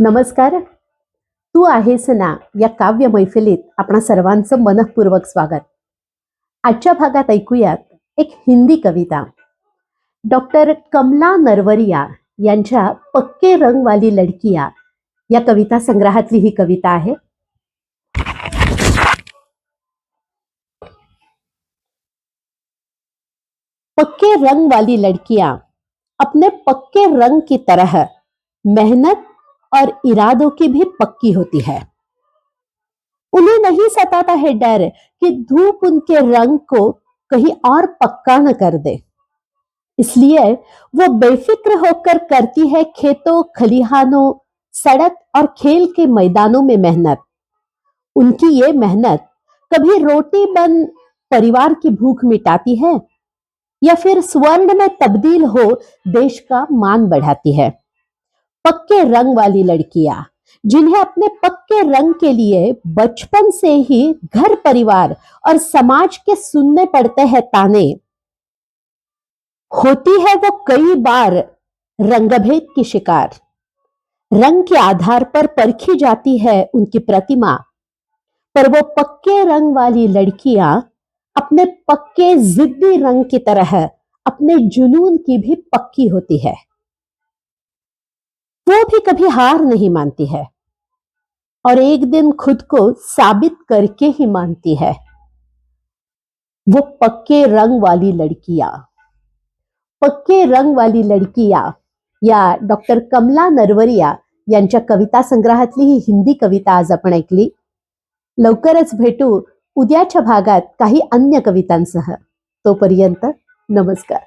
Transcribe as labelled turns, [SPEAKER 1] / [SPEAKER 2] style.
[SPEAKER 1] नमस्कार. तू आहेस ना या काव्य मैफिलीत आपणा सर्वांचं मनपूर्वक स्वागत. आजच्या भागात ऐकूयात एक हिंदी कविता. डॉक्टर कमला नरवरिया यांच्या पक्के रंगवाली लडकिया या कविता संग्रहातली ही कविता आहे? पक्के रंग वाली लड़कियाँ अपने पक्के रंग की तरह मेहनत और इरादों की भी पक्की होती है। उन्हें नहीं सताता है डर कि धूप उनके रंग को कहीं और पक्का न कर दे। इसलिए वो बेफिक्र होकर करती है खेतों, खलिहानों सड़क और खेल के मैदानों में मेहनत। उनकी ये मेहनत कभी रोटी बन परिवार की भूख मिटाती है या फिर स्वर्ण में तब्दील हो देश का मान बढ़ाती है। पक्के रंग वाली लड़कियाँ, जिन्हें अपने पक्के रंग के लिए बचपन से ही घर परिवार और समाज के सुनने पड़ते हैं ताने। होती है वो कई बार रंगभेद की शिकार। रंग के आधार पर परखी जाती है उनकी प्रतिमा। पर वो पक्के रंग वाली लड़कियाँ अपने पक्के जिद्दी रंग की तरह, अपने जुनून की भी पक्की होती है। वो भी कभी हार नहीं मानती है और एक दिन खुद को साबित करके ही मानती है। वो पक्के रंग वाली लड़कियाँ, पक्के रंग वाली लड़कियाँ या डॉक्टर कमला नरवरिया यांच्या कविता संग्रहातली ही हिंदी कविता आज आपण ऐकली. लवकरच भेटू उद्याच्या भागात काही अन्य कवितांसह. तोपर्यंत नमस्कार.